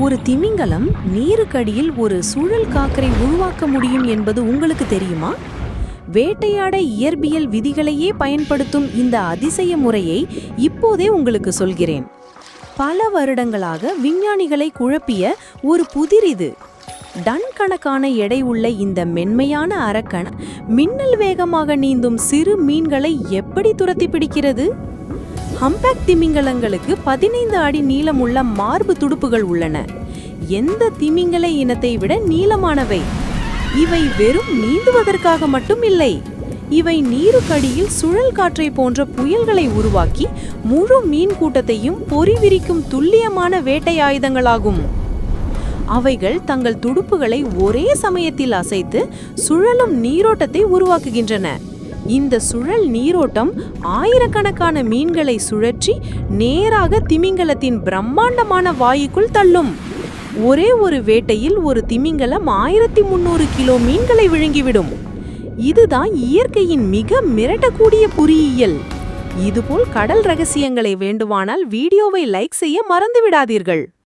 ஒரு திமிங்கலம் நீருக்கடியில் ஒரு சுழல் காக்கரை உருவாக்க முடியும் என்பது உங்களுக்கு தெரியுமா? வேட்டையாட இயற்பியல் விதிகளையே பயன்படுத்தும் இந்த அதிசய முறையை இப்போதே உங்களுக்கு சொல்கிறேன். பல வருடங்களாக விஞ்ஞானிகளை குழப்பிய ஒரு புதிர் இது டன் கணக்கான எடை உள்ள இந்த மென்மையான அரக்கன் மின்னல் வேகமாக நீந்தும் சிறு மீன்களை எப்படி துரத்தி பிடிக்கிறது? ஹம்பேக் திமிங்கலங்களுக்கு பதினைந்து அடி நீளமுள்ள மார்பு துடுப்புகள் உள்ளன. எந்த திமிங்கல இனத்தை விட நீளமானவை? இவை வெறும் நீந்துவதற்காக மட்டும் இல்லை. இவை நீருக்கடியில் சுழல் காற்றை போன்ற புயல்களை உருவாக்கி முழு மீன் கூட்டத்தையும் பொறிவிரிக்கும் துல்லியமான வேட்டை ஆயுதங்களாகும். அவைகள் தங்கள் துடுப்புகளை ஒரே சமயத்தில் அசைத்து சுழலும் நீரோட்டத்தை உருவாக்குகின்றன. இந்த சுழல் நீரோட்டம் ஆயிரக்கணக்கான மீன்களை சுழற்றி நேராக திமிங்கலத்தின் பிரம்மாண்டமான வாயுக்குள் தள்ளும். ஒரே ஒரு வேட்டையில் ஒரு திமிங்கலம் ஆயிரத்தி முன்னூறு கிலோ மீன்களை விழுங்கிவிடும். இதுதான் இயற்கையின் மிக மிரட்டக்கூடிய பொறியியல். இதுபோல் கடல் ரகசியங்களை வேண்டுமானால் வீடியோவை லைக் செய்ய மறந்து விடாதீர்கள்